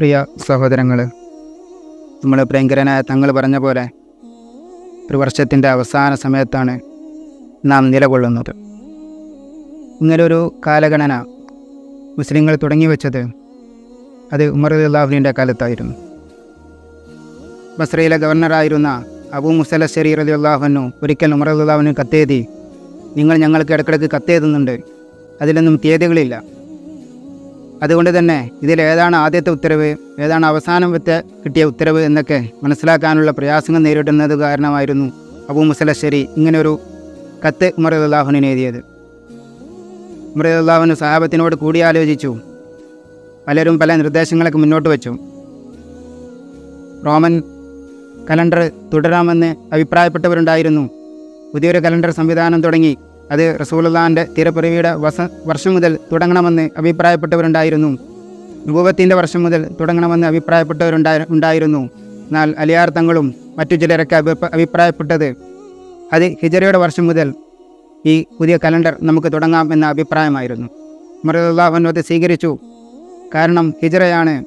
പ്രിയ സഹോദരങ്ങൾ നമ്മൾ പ്രിയങ്കരനായ തങ്ങൾ പറഞ്ഞ പോലെ ഒരു വർഷത്തിന്റെ അവസാന സമയത്താണ് നാം നിലകൊള്ളുന്നത്. ഇങ്ങനൊരു കാലഗണന മുസ്ലിങ്ങൾ തുടങ്ങി വെച്ചത് അത് ഉമർ അള്ളാഹുവിന്റെ കാലത്തായിരുന്നു. ബസ്രയിലെ ഗവർണറായിരുന്ന അബു മുസല ഷെരീർ അലി അള്ളാഹുനു ഒരിക്കൽ ഉമർ അള്ളാഹുവിന് കത്തെഴുതി നിങ്ങൾ ഞങ്ങൾക്ക് ഇടയ്ക്കിടയ്ക്ക് കത്തെഴുതുന്നുണ്ട് അതിലൊന്നും തീയതികളില്ല. അതുകൊണ്ട് തന്നെ ഇതിൽ ഏതാണ് ആദ്യത്തെ ഉത്തരവ് ഏതാണ് അവസാനം വെച്ച കിട്ടിയ ഉത്തരവ് എന്നൊക്കെ മനസ്സിലാക്കാനുള്ള പ്രയാസങ്ങൾ നേരിടുന്നത് കാരണമായിരുന്നു അബൂ മുസലശ്ശേരി ഇങ്ങനൊരു കത്ത് ഉമർ എഴുതിയത്. ഉമർ അള്ളാഹുവിന് സഹാബത്തിനോട് കൂടിയാലോചിച്ചു. പലരും പല നിർദ്ദേശങ്ങളൊക്കെ മുന്നോട്ട് വെച്ചു. റോമൻ കലണ്ടർ തുടരാമെന്ന് അഭിപ്രായപ്പെട്ടവരുണ്ടായിരുന്നു. പുതിയൊരു കലണ്ടർ സംവിധാനം തുടങ്ങി. അത് റസൂലുള്ളാന്റെ തിരപ്പിറവിയുടെ വസ വർഷം മുതൽ തുടങ്ങണമെന്ന് അഭിപ്രായപ്പെട്ടവരുണ്ടായിരുന്നു. രൂപത്തിന്റെ വർഷം മുതൽ തുടങ്ങണമെന്ന് അഭിപ്രായപ്പെട്ടവരുണ്ടായി ഉണ്ടായിരുന്നു. എന്നാൽ അലിയാർ തങ്ങളും മറ്റു ചിലരൊക്കെ അഭിപ്രായപ്പെട്ടത് അത് ഹിജറയുടെ വർഷം മുതൽ ഈ പുതിയ കലണ്ടർ നമുക്ക് തുടങ്ങാം എന്ന അഭിപ്രായമായിരുന്നു. മറുല്ലാഹു അത് സ്വീകരിച്ചു. കാരണം ഹിജറയാണ്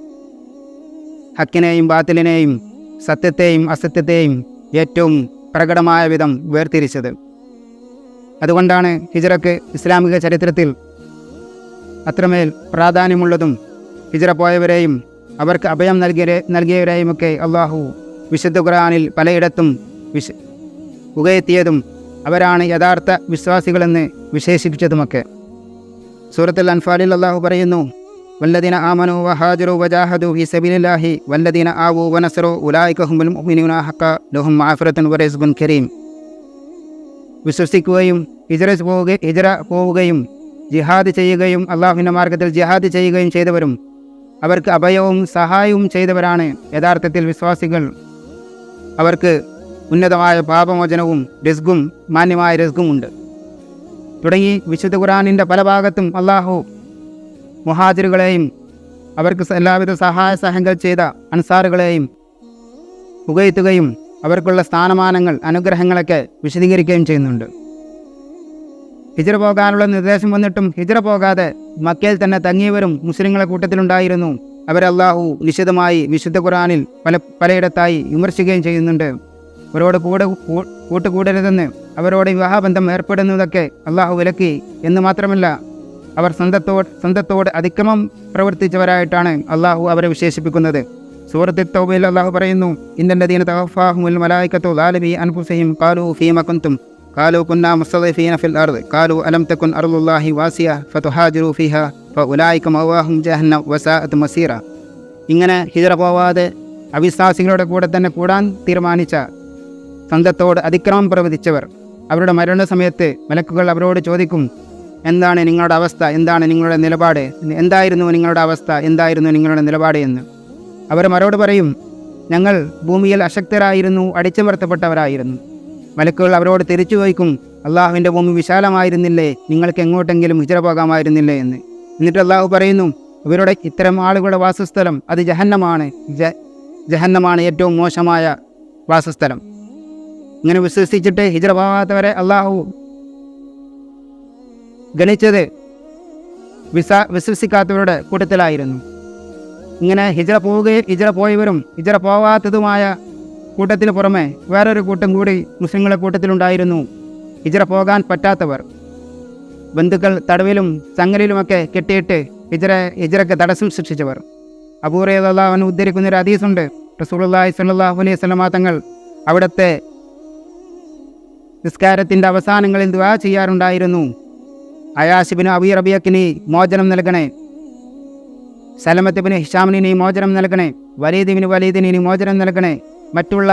ഹക്കിനെയും ബാത്തിലിനെയും സത്യത്തെയും അസത്യത്തെയും ഏറ്റവും പ്രകടമായ വിധം വേർതിരിച്ചത്. അതുകൊണ്ടാണ് ഹിജറക്ക് ഇസ്ലാമിക ചരിത്രത്തിൽ അത്രമേൽ പ്രാധാന്യമുള്ളതും ഹിജറ പോയവരെയും അവർക്ക് അഭയം നൽകിയ നൽകിയവരെയുമൊക്കെ അള്ളാഹു വിശുദ്ധ ഖുർആനിൽ പലയിടത്തും വിശ പുകയെത്തിയതും അവരാണ് യഥാർത്ഥ വിശ്വാസികളെന്ന് വിശേഷിപ്പിച്ചതുമൊക്കെ. സൂറത്തുൽ അൻഫാലിൽ അള്ളാഹു പറയുന്നു വല്ലദീന ആമനു വഹാജറു വജാഹദു ഹി സബിലില്ലാഹി വല്ലദീന ആവു വനസറു ഉലായിക ഹുമുൽ മുഅ്മിനൂന ഹഖ ലഹും മഅഫിറത്തുൻ വറസ്ഖുൻ കരീം. വിശ്വസിക്കുകയും ഹിജറ പോവുക ഹിജറ പോവുകയും ജിഹാദ് ചെയ്യുകയും അള്ളാഹുവിന്റെ മാർഗത്തിൽ ജിഹാദ് ചെയ്യുകയും ചെയ്തവരും. അവർക്ക് അഭയവും സഹായവും ചെയ്തവരാണ് യഥാർത്ഥത്തിൽ വിശ്വാസികൾ. അവർക്ക് ഉന്നതമായ പാപമോചനവും രസ്ഗും മാന്യമായ രസ്ഗും ഉണ്ട്. തുടങ്ങി വിശുദ്ധ ഖുറാനിന്റെ പല ഭാഗത്തും അള്ളാഹു മുഹാജിറുകളെയും അവർക്ക് എല്ലാവിധ സഹായ സഹങ്ങൾ ചെയ്ത അൻസാറുകളെയും പുകയത്തുകയും അവർക്കുള്ള സ്ഥാനമാനങ്ങൾ അനുഗ്രഹങ്ങളൊക്കെ വിശദീകരിക്കുകയും ചെയ്യുന്നുണ്ട്. ഹിജറ പോകാനുള്ള നിർദ്ദേശം വന്നിട്ടും ഹിജറ പോകാതെ മക്കയിൽ തന്നെ തങ്ങിയവരും മുസ്ലിങ്ങളെ കൂട്ടത്തിലുണ്ടായിരുന്നു. അവരല്ലാഹു നിശിതമായി വിശുദ്ധ ഖുറാനിൽ പല പലയിടത്തായി വിമർശിക്കുകയും ചെയ്യുന്നുണ്ട്. അവരോട് കൂടെ കൂട്ടുകൂടരുതെന്ന് അവരോട് വിവാഹബന്ധം ഏർപ്പെടുന്നതൊക്കെ അള്ളാഹു വിലക്കി എന്ന് മാത്രമല്ല അവർ സ്വന്തത്തോട് സ്വന്തത്തോട് അതിക്രമം പ്രവർത്തിച്ചവരായിട്ടാണ് അള്ളാഹു അവരെ വിശേഷിപ്പിക്കുന്നത്. സൂറത്തിൽ തൗബയിൽ അള്ളാഹു പറയുന്നു മുസ്തദീഫീന ഫിൽ അർദ് അലം അർദുല്ലാഹി വാസിയ മസീറ. ഇങ്ങനെ ഹിജറ പോവാതെ അവിശ്വാസികളുടെ കൂടെ തന്നെ കൂടാൻ തീരുമാനിച്ച സ്വന്തത്തോട് അതിക്രമം പ്രവചിച്ചവർ അവരുടെ മരണസമയത്ത് മലക്കുകൾ അവരോട് ചോദിക്കും എന്താണ് നിങ്ങളുടെ അവസ്ഥ? എന്താണ് നിങ്ങളുടെ നിലപാട്? എന്തായിരുന്നു നിങ്ങളുടെ അവസ്ഥ? എന്തായിരുന്നു നിങ്ങളുടെ നിലപാട്? എന്ന്. അവർ മരോട് പറയും ഞങ്ങൾ ഭൂമിയിൽ അശക്തരായിരുന്നു അടിച്ചമർത്തപ്പെട്ടവരായിരുന്നു. മലക്കുകൾ അവരോട് തിരിച്ചു ചോദിക്കും അള്ളാഹുവിന്റെ ഭൂമി വിശാലമായിരുന്നില്ലേ? നിങ്ങൾക്ക് എങ്ങോട്ടെങ്കിലും ഹിജറ പോകാമായിരുന്നില്ലേ? എന്ന്. എന്നിട്ട് അള്ളാഹു പറയുന്നു ഇവരുടെ ഇത്തരം ആളുകളുടെ വാസസ്ഥലം അത് ജഹന്നമാണ്. ജ ജഹന്നമാണ് ഏറ്റവും മോശമായ വാസസ്ഥലം. ഇങ്ങനെ വിശ്വസിച്ചിട്ട് ഹിജറ പോകാത്തവരെ അള്ളാഹു ഗണിച്ചത് വിസ വിശ്വസിക്കാത്തവരുടെ കൂട്ടത്തിലായിരുന്നു. ഇങ്ങനെ ഹിജറ പോവുകയും ഹിജറ പോയവരും ഹിജറ പോകാത്തതുമായ കൂട്ടത്തിന് പുറമെ വേറൊരു കൂട്ടം കൂടി മുസ്ലിങ്ങളുടെ കൂട്ടത്തിലുണ്ടായിരുന്നു. ഹിജറ പോകാൻ പറ്റാത്തവർ. ബന്ധുക്കൾ തടവിലും ചങ്ങലിലുമൊക്കെ കെട്ടിയിട്ട് ഹിജറ ഹിജറയ്ക്ക് തടസ്സം സൃഷ്ടിച്ചവർ. അപൂർവൻ ഉദ്ധരിക്കുന്ന ഒരു ഹദീസുണ്ട്. റസൂലുള്ളാഹി സ്വല്ലല്ലാഹു അലൈഹി സ്വലമാ തങ്ങൾ അവിടുത്തെ നിസ്കാരത്തിന്റെ അവസാനങ്ങളിൽ ദുആ ചെയ്യാറുണ്ടായിരുന്നു. അയാഷിബിന് അബി റബിയക്കിന് മോചനം നൽകണേ. സലമത്തിബിന് ഹിഷാമിന് നീ മോചനം നൽകണേ. വലീദിബിന് വലീദിന് നീ മോചനം നൽകണേ. മറ്റുള്ള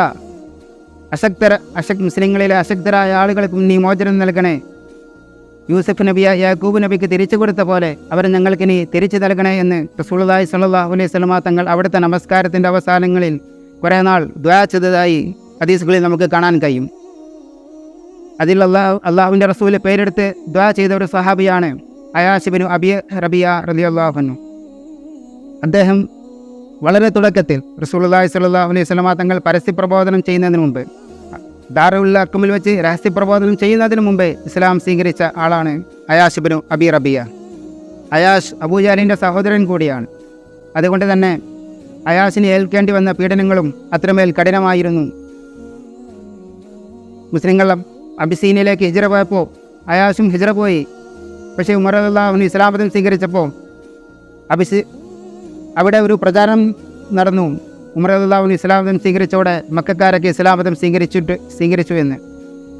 അശക്തർ അശക് മുസ്ലിങ്ങളിലെ അശക്തരായ ആളുകൾക്കും നീ മോചനം നൽകണേ. യൂസഫ് നബിയ യാക്കൂബ് നബിക്ക് തിരിച്ചു കൊടുത്ത പോലെ അവർ ഞങ്ങൾക്ക് ഇനി തിരിച്ചു നൽകണേ എന്ന് റസൂളായി സ്വല്ലല്ലാഹു അലൈഹി സ്വലമ തങ്ങൾ അവിടുത്തെ നമസ്കാരത്തിന്റെ അവസാനങ്ങളിൽ കുറേ നാൾ ദ്വാ ചെയ്തതായി ഹദീസുകളിൽ നമുക്ക് കാണാൻ കഴിയും. അതിൽ അള്ളാഹു അള്ളാഹുവിന്റെ റസൂൽ പേരെടുത്ത് ദ്വാ ചെയ്ത ഒരു സഹാബിയാണ് അയാഷിബിനു അബിയ റബിയ അള്ളാഹുനു അദ്ദേഹം വളരെ തുടക്കത്തിൽ റസൂലുള്ളാഹി സ്വല്ലല്ലാഹു അലൈഹി സ്വലമ തങ്ങൾ പരസ്യപ്രബോധനം ചെയ്യുന്നതിന് മുമ്പ് ദാറുൽ അക്കുമിൽ വെച്ച് രഹസ്യപ്രബോധനം ചെയ്യുന്നതിന് മുമ്പേ ഇസ്ലാം സ്വീകരിച്ച ആളാണ് അയാഷിബിനു അബി റബിയ. അയാഷ് അബൂജാലിന്റെ സഹോദരൻ കൂടിയാണ്. അതുകൊണ്ട് തന്നെ അയാസിന് ഏൽക്കേണ്ടി വന്ന പീഡനങ്ങളും അത്രമേൽ കഠിനമായിരുന്നു. മുസ്ലിങ്ങൾ അബിസീനയിലേക്ക് ഹിജറ പോയപ്പോൾ അയാസും ഹിജറ പോയി. പക്ഷേ ഉമർ അള്ളാഹുന് ഇസ്ലാമതം സ്വീകരിച്ചപ്പോൾ അബിസ് അവിടെ ഒരു പ്രചാരണം നടന്നു. ഉമർ അള്ളാഹുന് ഇസ്ലാം മതം സ്വീകരിച്ചോടെ മക്കാരൊക്കെ ഇസ്ലാം മതം സ്വീകരിച്ചിട്ട് സ്വീകരിച്ചു എന്ന്.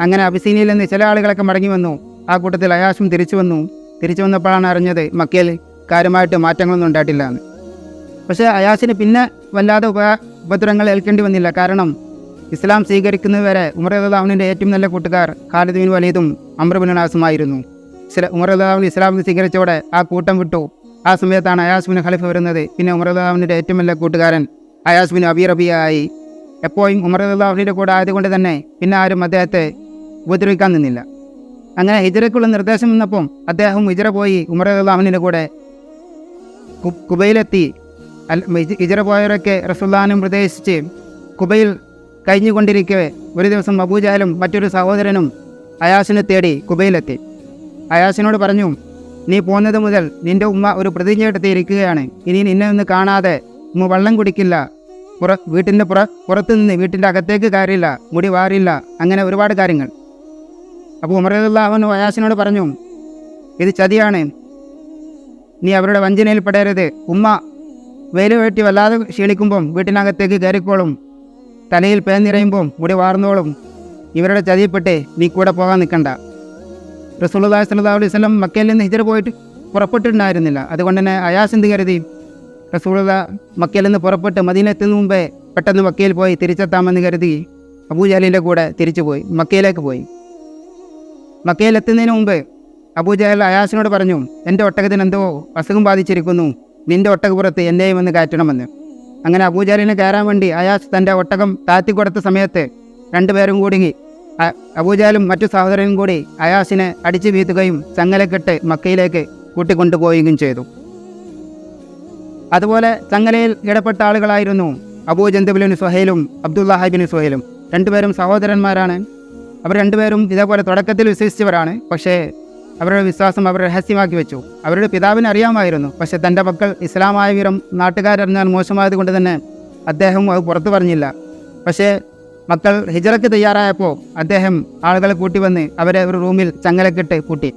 അങ്ങനെ അബിസീനിയിൽ നിന്ന് ചില ആളുകളൊക്കെ മടങ്ങി വന്നു. ആ കൂട്ടത്തിൽ അയാസും തിരിച്ചു വന്നു. തിരിച്ചു വന്നപ്പോഴാണ് അറിഞ്ഞത് മക്കയിൽ കാര്യമായിട്ട് മാറ്റങ്ങളൊന്നും ഉണ്ടായിട്ടില്ല എന്ന്. പക്ഷേ അയാസിന് പിന്നെ വല്ലാതെ ഉപ ഉപദ്രവങ്ങൾ ഏൽക്കേണ്ടി വന്നില്ല. കാരണം ഇസ്ലാം സ്വീകരിക്കുന്നതുവരെ ഉമർ അള്ളാഹുവിന്റെ ഏറ്റവും നല്ല കൂട്ടുകാർ ഖാലിദ് ബിൻ വലീദും അമ്രബിൻ നാസുമായിരുന്നു ഇസ്ല ഉമർ അള്ളാഹുവിൻ ഇസ്ലാം സ്വീകരിച്ചോടെ ആ കൂട്ടം വിട്ടു. ആ സമയത്താണ് അയാസ്ബിൻ ഖലിഫ വരുന്നത്. പിന്നെ ഉമർ അള്ളാഹുവിന്റെ ഏറ്റവും നല്ല കൂട്ടുകാരൻ അയാസ്ബിൻ അബി റബിയ ആയി എപ്പോഴും ഉമർ അള്ളാഹുവിന്റെ കൂടെ ആയതുകൊണ്ട് തന്നെ പിന്നെ ആരും അദ്ദേഹത്തെ ഉപദ്രവിക്കാൻ നിന്നില്ല. അങ്ങനെ ഹിജറയ്ക്കുള്ള നിർദ്ദേശം വന്നപ്പം അദ്ദേഹം ഹിജറ പോയി ഉമർ അള്ളാഹുവിന്റെ കൂടെ കുബയിലെത്തി. ഹിജറ പോയവരൊക്കെ റസുല്ലാനും പ്രദേശിച്ച് കുബയിൽ കഴിഞ്ഞുകൊണ്ടിരിക്കവേ ഒരു ദിവസം അബൂജാലും മറ്റൊരു സഹോദരനും അയാസിനെ തേടി കുബയിലെത്തി. അയാസിനോട് പറഞ്ഞു നീ പോന്നത് മുതൽ നിന്റെ ഉമ്മ ഒരു പ്രതിജ്ഞ എടുത്തിരിക്കുകയാണ് ഇനി നിന്നെ ഒന്ന് കാണാതെ ഉമ്മ വെള്ളം കുടിക്കില്ല. പുറ വീട്ടിന്റെ പുറ പുറത്തു നിന്ന് വീട്ടിന്റെ അകത്തേക്ക് കയറില്ല. മുടി വാറില്ല അങ്ങനെ ഒരുപാട് കാര്യങ്ങൾ. അപ്പോൾ ഉമറുള്ള അവൻ വയാസിനോട് പറഞ്ഞു ഇത് ചതിയാണ്. നീ അവരുടെ വഞ്ചനയിൽ പെടരുത്. ഉമ്മ വെയിൽ വെട്ടി വല്ലാതെ ക്ഷീണിക്കുമ്പം വീട്ടിനകത്തേക്ക് കയറിക്കോളും. തലയിൽ പേൻ പേന്നിറയുമ്പം മുടി വാർന്നോളും. ഇവരുടെ ചതിയപ്പെട്ട് നീ കൂടെ പോകാൻ നിൽക്കണ്ട. റസൂലുള്ളാഹി സ്വല്ലല്ലാഹു അലൈഹി വസല്ലം മക്കയിൽ നിന്ന് ഹിജറ പോയിട്ട് പുറപ്പെട്ടിട്ടുണ്ടായിരുന്നില്ല. അതുകൊണ്ട് തന്നെ അയാസ് എന്ത് കരുതി? റസൂലുള്ള മക്കയിൽ നിന്ന് പുറപ്പെട്ട് മദീനത്തിന് മുമ്പേ പെട്ടെന്ന് മക്കയിൽ പോയി തിരിച്ചെത്താമെന്ന് കരുതി അബൂജാലിന്റെ കൂടെ തിരിച്ചു പോയി മക്കയിലേക്ക് പോയി. മക്കയിൽ എത്തുന്നതിന് മുമ്പ് അബൂജഹൽ അയാസിനോട് പറഞ്ഞു എന്റെ ഒട്ടകത്തിന് എന്തോ അസുഖം ബാധിച്ചിരിക്കുന്നു. നിന്റെ ഒട്ടകപ്പുറത്ത് എന്നെയും ഒന്ന് കയറ്റണമെന്ന്. അങ്ങനെ അബൂജാലിനെ കയറാൻ വേണ്ടി അയാസ് തന്റെ ഒട്ടകം താത്തി കൊടുത്ത സമയത്ത് രണ്ടുപേരും കൂടി അബൂജാലും മറ്റു സഹോദരനും കൂടി അയാസിനെ അടിച്ചു വീഴ്ത്തുകയും ചങ്ങലക്കെട്ട് മക്കയിലേക്ക് കൂട്ടിക്കൊണ്ടുപോവുകയും ചെയ്തു. അതുപോലെ ചങ്ങലയിൽ ഇടപെട്ട ആളുകളായിരുന്നു അബൂ അബൂജന്തബിലിന് സുഹൈലും അബ്ദുല്ലാഹിബിന് സുഹൈലും. രണ്ടുപേരും സഹോദരന്മാരാണ്. അവർ രണ്ടുപേരും ഇതേപോലെ തുടക്കത്തിൽ വിശ്വസിച്ചവരാണ്. പക്ഷേ അവരുടെ വിശ്വാസം അവർ രഹസ്യമാക്കി വെച്ചു. അവരുടെ പിതാവിന് അറിയാമായിരുന്നു. പക്ഷെ തന്റെ മക്കൾ ഇസ്ലാമായ വിവരം നാട്ടുകാരറിഞ്ഞാൽ മോശമായത് കൊണ്ട് തന്നെ അദ്ദേഹം അത് പുറത്തു പറഞ്ഞില്ല. പക്ഷേ മക്കൾ ഹിജറയ്ക്ക് തയ്യാറായപ്പോൾ അദ്ദേഹം ആളുകളെ കൂട്ടി വന്ന് അവരെ ഒരു റൂമിൽ ചങ്ങലക്കിട്ട് കൂട്ടി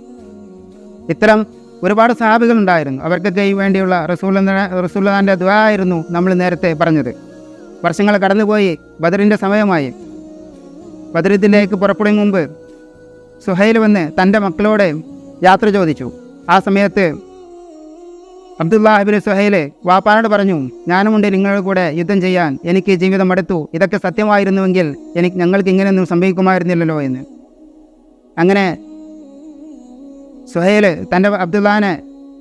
ഇത്തരം ഒരുപാട് ഉണ്ടായിരുന്നു. അവർക്കൊക്കെ ഈ വേണ്ടിയുള്ള റസൂൽ റസൂല്ലാന്റെ ദ്വാ ആയിരുന്നു നമ്മൾ നേരത്തെ പറഞ്ഞത്. വർഷങ്ങൾ കടന്നുപോയി ബദറിന്റെ സമയമായി. ബദറിത്തിലേക്ക് പുറപ്പെടും മുമ്പ് സുഹൈൽ വന്ന് തന്റെ മക്കളോട് യാത്ര ചോദിച്ചു. ആ സമയത്ത് അബ്ദുല്ലാഹിബിൻ സുഹൈലെ വാപ്പാനോട് പറഞ്ഞു ഞാനുമുണ്ട് നിങ്ങളുടെ കൂടെ യുദ്ധം ചെയ്യാൻ. എനിക്ക് ജീവിതം അടുത്തു ഇതൊക്കെ സത്യമായിരുന്നുവെങ്കിൽ എനിക്ക് ഞങ്ങൾക്ക് ഇങ്ങനെയൊന്നും സംഭവിക്കുമായിരുന്നില്ലല്ലോ എന്ന്. അങ്ങനെ സുഹൈൽ തന്റെ അബ്ദുല്ലാനെ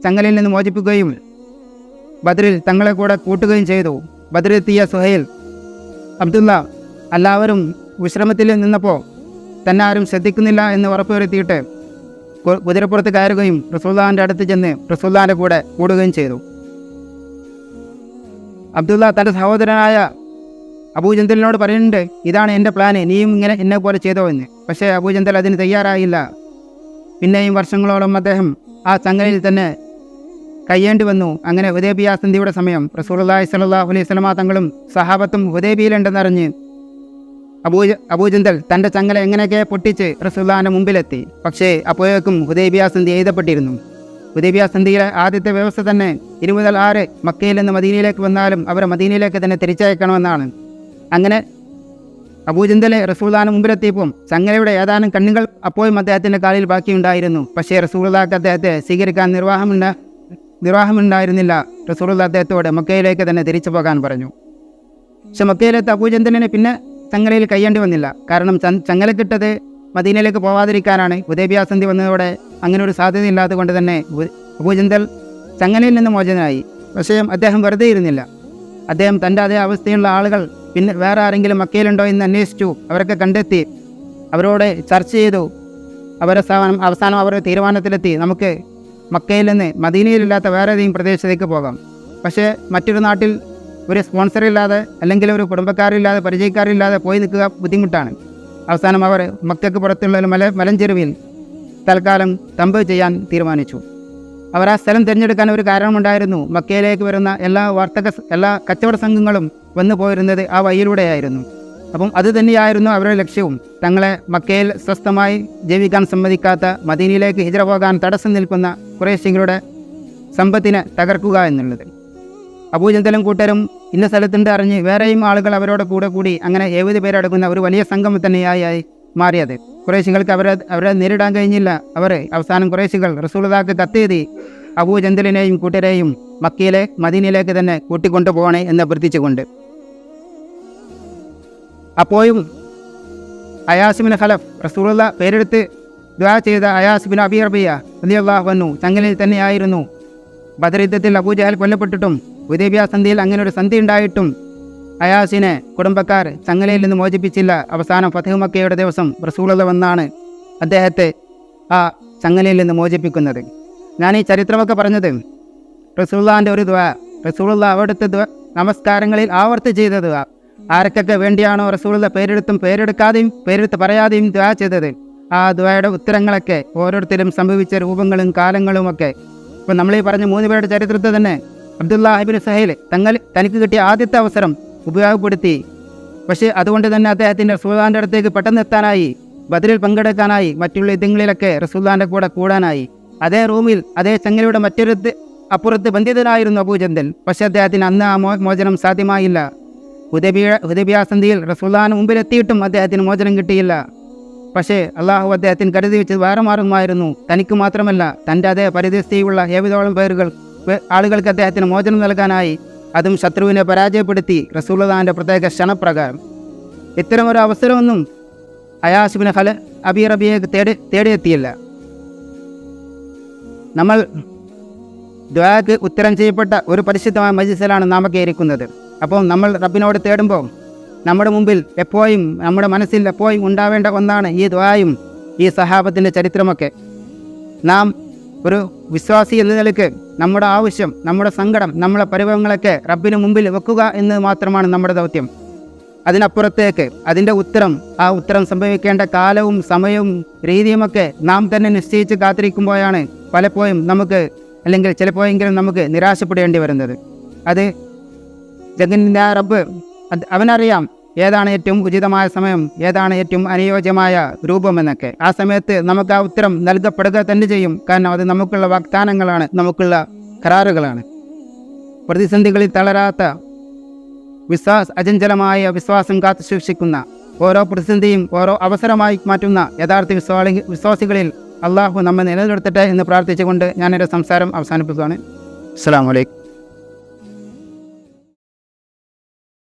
ചങ്ങലിൽ നിന്ന് മോചിപ്പിക്കുകയും ബദറിൽ തങ്ങളെ കൂടെ കൂട്ടുകയും ചെയ്തു. ബദറിലെത്തിയ സുഹൈൽ അബ്ദുല്ല എല്ലാവരും വിശ്രമത്തിൽ നിന്നപ്പോൾ തന്നെ ആരും ശ്രദ്ധിക്കുന്നില്ല എന്ന് ഉറപ്പുവരുത്തിയിട്ട് കുതിരപ്പുറത്ത് കയറുകയും റസൂല്ലാന്റെ അടുത്ത് ചെന്ന് റസൂല്ലാന്റെ കൂടെ കൂടുകയും ചെയ്തു. അബ്ദുള്ള തന്റെ സഹോദരനായ അബൂജന്തലിനോട് പറയുന്നുണ്ട് ഇതാണ് എന്റെ പ്ലാന് നീയും ഇങ്ങനെ എന്നെ പോലെ ചെയ്തോ എന്ന്. പക്ഷേ അബൂജന്തൽ അതിന് തയ്യാറായില്ല. പിന്നെയും വർഷങ്ങളോളം അദ്ദേഹം ആ ചങ്ങലയിൽ തന്നെ കയ്യേണ്ടി വന്നു. അങ്ങനെ ഹുദേബിയ സന്ധിയുടെ സമയം റസൂലുള്ളാഹി സ്വല്ലല്ലാഹു അലൈഹി വസല്ലമ തങ്ങളും സഹാബത്തും ഹുദേബിയിലുണ്ടെന്നറിഞ്ഞ് അബൂജ അബൂജന്തൽ തന്റെ ചങ്ങല എങ്ങനെയൊക്കെ പൊട്ടിച്ച് റസുല്ലാന്റെ മുമ്പിലെത്തി. പക്ഷേ അപ്പോഴേക്കും ഹുദൈബിയ സന്ധി എഴുതപ്പെട്ടിരുന്നു. ഹുദൈബിയ സന്ധിയിലെ ആദ്യത്തെ വ്യവസ്ഥ തന്നെ ഇനി മുതൽ ആര് മക്കയിൽ നിന്ന് മദീനയിലേക്ക് വന്നാലും അവരെ മദീനയിലേക്ക് തന്നെ തിരിച്ചയക്കണമെന്നാണ്. അങ്ങനെ അബൂജന്തലെ റസൂല്ലാന് മുമ്പിലെത്തിയപ്പം ചങ്ങലയുടെ ഏതാനും കണ്ണുകൾ അപ്പോഴും അദ്ദേഹത്തിന്റെ കാലിൽ ബാക്കിയുണ്ടായിരുന്നു. പക്ഷേ റസൂള്ളാക്ക് അദ്ദേഹത്തെ സ്വീകരിക്കാൻ നിർവാഹമുണ്ട നിർവാഹമുണ്ടായിരുന്നില്ല. റസൂദ അദ്ദേഹത്തോട് മക്കയിലേക്ക് തന്നെ തിരിച്ചു പോകാൻ പറഞ്ഞു. പക്ഷെ മക്കയിലെത്ത അബൂജന്തലിനെ പിന്നെ ചങ്ങലയിൽ കഴിയേണ്ടി വന്നില്ല. കാരണം ച- ചങ്ങല കിട്ടത് മദീനയിലേക്ക് പോവാതിരിക്കാനാണ്. ഉദയഭ്യാസന്ധി വന്നതോടെ അങ്ങനെ ഒരു സാധ്യത ഇല്ലാത്തത് കൊണ്ട് തന്നെ ഭൂജന്തൽ ചങ്ങലയിൽ നിന്ന് മോചനായി പക്ഷേ അദ്ദേഹം വെറുതെ ഇരുന്നില്ല. അദ്ദേഹം തന്റെ അതേ അവസ്ഥയുള്ള ആളുകൾ പിന്നെ വേറെ ആരെങ്കിലും മക്കയിലുണ്ടോ എന്ന് അന്വേഷിച്ചു. അവരൊക്കെ കണ്ടെത്തി. അവരോട് ചർച്ച ചെയ്തു. അവരെ അവസാനം അവരുടെ തീരുമാനത്തിലെത്തി. നമുക്ക് മക്കയിൽ നിന്ന് മദീനയിലില്ലാത്ത വേറെ ഏതെങ്കിലും പ്രദേശത്തേക്ക് പോകാം. പക്ഷേ മറ്റൊരു നാട്ടിൽ ഒരു സ്പോൺസർ ഇല്ലാതെ അല്ലെങ്കിൽ ഒരു കുടുംബക്കാരില്ലാതെ പരിചയക്കാരില്ലാതെ പോയി നിൽക്കുക ബുദ്ധിമുട്ടാണ്. അവസാനം അവർ മക്കൾക്ക് പുറത്തുള്ള ഒരു മല മലഞ്ചെരുവിൽ തൽക്കാലം തമ്പ് ചെയ്യാൻ തീരുമാനിച്ചു. അവർ ആ സ്ഥലം തിരഞ്ഞെടുക്കാൻ ഒരു കാരണമുണ്ടായിരുന്നു. മക്കയിലേക്ക് വരുന്ന എല്ലാ വർത്തക എല്ലാ കച്ചവട സംഘങ്ങളും വന്നു പോയിരുന്നത് ആ വഴിയിലൂടെയായിരുന്നു. അപ്പം അത് തന്നെയായിരുന്നു അവരുടെ ലക്ഷ്യവും. തങ്ങളെ മക്കയിൽ സ്വസ്ഥമായി ജീവിക്കാൻ സമ്മതിക്കാത്ത മദീനയിലേക്ക് ഹിജറ പോകാൻ തടസ്സം നിൽക്കുന്ന കുറേശ്യങ്ങളുടെ സമ്പത്തിനെ തകർക്കുക എന്നുള്ളത്. അബൂജന്തലും കൂട്ടരും ഇന്ന സ്ഥലത്തുണ്ട് അറിഞ്ഞ് വേറെയും ആളുകൾ അവരോട് കൂടെ കൂടി അങ്ങനെ എഴുപത് പേരടങ്ങുന്ന ഒരു വലിയ സംഘം തന്നെയായി മാറിയത്. കുറേശികൾക്ക് അവരെ അവരെ നേരിടാൻ കഴിഞ്ഞില്ല. അവർ അവസാനം കുറേശികൾ റസൂലതാക്ക് കത്തെഴുതി അബൂജന്തലിനെയും കൂട്ടരെയും മക്കയിലെ മദീനയിലേക്ക് തന്നെ കൂട്ടിക്കൊണ്ടുപോകണേ എന്ന് അഭ്യർത്ഥിച്ചുകൊണ്ട്. അപ്പോഴും അയാസിബിൻ ഖലഫ് റസൂലുള്ള പേരെടുത്ത് ദ്വാ ചെയ്ത അയാസിബിൻ അബിയർബിയ റബിയ വന്നു ചങ്ങലിൽ തന്നെയായിരുന്നു. ബദറിദ്ധത്തിൽ അബൂജഹൽ കൊല്ലപ്പെട്ടിട്ടും സന്ധിയിൽ അങ്ങനെ ഒരു സന്ധി ഉണ്ടായിട്ടും അയാസിനെ കുടുംബക്കാർ ചങ്ങലയിൽ നിന്ന് മോചിപ്പിച്ചില്ല. അവസാനം ഫതഹ് മക്കയുടെ ദിവസം റസൂളത വന്നാണ് അദ്ദേഹത്തെ ആ ചങ്ങലയിൽ നിന്ന് മോചിപ്പിക്കുന്നത്. ഞാൻ ഈ ചരിത്രമൊക്കെ പറഞ്ഞത് റസൂള്ളാന്റെ ഒരു ദ്വാ റസൂലുള്ള അവിടുത്തെ ദ്വ നമസ്കാരങ്ങളിൽ ആവർത്തി ചെയ്ത ദ്വാ ആർക്കൊക്കെ വേണ്ടിയാണോ റസൂലുള്ള പേരെടുത്തും പേരെടുക്കാതെയും പേരെടുത്ത് പറയാതെയും ദ്വാ ചെയ്തത്? ആ ദ്വയുടെ ഉത്തരങ്ങളൊക്കെ ഓരോരുത്തരും സംഭവിച്ച രൂപങ്ങളും കാലങ്ങളുമൊക്കെ. ഇപ്പം നമ്മൾ ഈ പറഞ്ഞ മൂന്ന് പേരുടെ ചരിത്രത്തെ തന്നെ അബ്ദുല്ലാഹിബിൻ സഹേൽ തങ്ങൾ തനിക്ക് കിട്ടിയ ആദ്യത്തെ അവസരം ഉപയോഗപ്പെടുത്തി. പക്ഷേ അതുകൊണ്ട് തന്നെ അദ്ദേഹത്തിന്റെ റസൂൽദാന്റെ അടുത്തേക്ക് പെട്ടെന്ന് എത്താനായി ബദറിൽ പങ്കെടുക്കാനായി മറ്റുള്ള യുദ്ധങ്ങളിലൊക്കെ റസൂൽദാന്റെ കൂടെ കൂടാനായി. അതേ റൂമിൽ അതേ ചങ്ങലയുടെ മറ്റൊരു അപ്പുറത്ത് ബന്ധിതനായിരുന്നു അബൂചന്ദൻ പക്ഷേ അദ്ദേഹത്തിന് അന്ന് ആ മോചനം സാധ്യമായില്ല. ഹുദബിയ ഹുദബിയാസന്ധിയിൽ റസൂല്ലാന് മുമ്പിലെത്തിയിട്ടും അദ്ദേഹത്തിന് മോചനം കിട്ടിയില്ല. പക്ഷേ അള്ളാഹു അദ്ദേഹത്തിന് കരുതി വെച്ചത് വേറെ മാറുമായിരുന്നു തനിക്ക് മാത്രമല്ല തന്റെ അതേ പരിതസ്ഥിതിയുള്ള ഏവിധോളം പേരുകൾ ആളുകൾക്ക് അദ്ദേഹത്തിന് മോചനം നൽകാനായി അതും ശത്രുവിനെ പരാജയപ്പെടുത്തി റസൂലുള്ളാഹിന്റെ പ്രത്യേക ക്ഷണപ്രകാരം. ഇത്തരമൊരു അവസരമൊന്നും അയാസിബിന് ഹല അബി റബിയെ തേടി തേടിയെത്തിയില്ല. നമ്മൾ ദ്വാക്ക് ഉത്തരം ചെയ്യപ്പെട്ട ഒരു പരിശുദ്ധമായ മജിസിലാണ് നാമൊക്കെ ഇരിക്കുന്നത്. അപ്പോൾ നമ്മൾ റബ്ബിനോട് തേടുമ്പോൾ നമ്മുടെ മുമ്പിൽ എപ്പോഴും നമ്മുടെ മനസ്സിൽ എപ്പോഴും ഉണ്ടാവേണ്ട ഒന്നാണ് ഈ ദ്വായും ഈ സഹാബത്തിന്റെ ചരിത്രമൊക്കെ. നാം ഒരു വിശ്വാസി എന്ന നിലയ്ക്ക് നമ്മുടെ ആവശ്യം നമ്മുടെ സങ്കടം നമ്മുടെ പരിഭവങ്ങളൊക്കെ റബ്ബിന് മുമ്പിൽ വെക്കുക എന്ന് മാത്രമാണ് നമ്മുടെ ദൗത്യം. അതിനപ്പുറത്തേക്ക് അതിന്റെ ഉത്തരം ആ ഉത്തരം സംഭവിക്കേണ്ട കാലവും സമയവും രീതിയുമൊക്കെ നാം തന്നെ നിശ്ചയിച്ച് കാത്തിരിക്കുമ്പോഴാണ് പലപ്പോഴും നമുക്ക് അല്ലെങ്കിൽ ചിലപ്പോഴെങ്കിലും നമുക്ക് നിരാശപ്പെടേണ്ടി വരുന്നത്. അത് ജഗന്നിന്റെ ആ റബ്ബ് അവനറിയാം ഏതാണ് ഏറ്റവും ഉചിതമായ സമയം? ഏതാണ് ഏറ്റവും അനുയോജ്യമായ രൂപമെന്നൊക്കെ ആ സമയത്ത് നമുക്ക് ആ ഉത്തരം നൽകപ്പെടുക തന്നെ ചെയ്യും. കാരണം അത് നമുക്കുള്ള വാഗ്ദാനങ്ങളാണ്. നമുക്കുള്ള കരാറുകളാണ്. പ്രതിസന്ധികളിൽ തളരാത്ത വിശ്വാസ അചഞ്ചലമായ വിശ്വാസം കാത്തു സൂക്ഷിക്കുന്ന ഓരോ പ്രതിസന്ധിയും ഓരോ അവസരമായി മാറ്റുന്ന യഥാർത്ഥ വിശ്വാളി വിശ്വാസികളിൽ അള്ളാഹു നമ്മെ നിലനിർത്തട്ടെ എന്ന് പ്രാർത്ഥിച്ചുകൊണ്ട് ഞാനെന്റെ സംസാരം അവസാനിപ്പിക്കുകയാണ്. അസ്സാം വലൈക്കും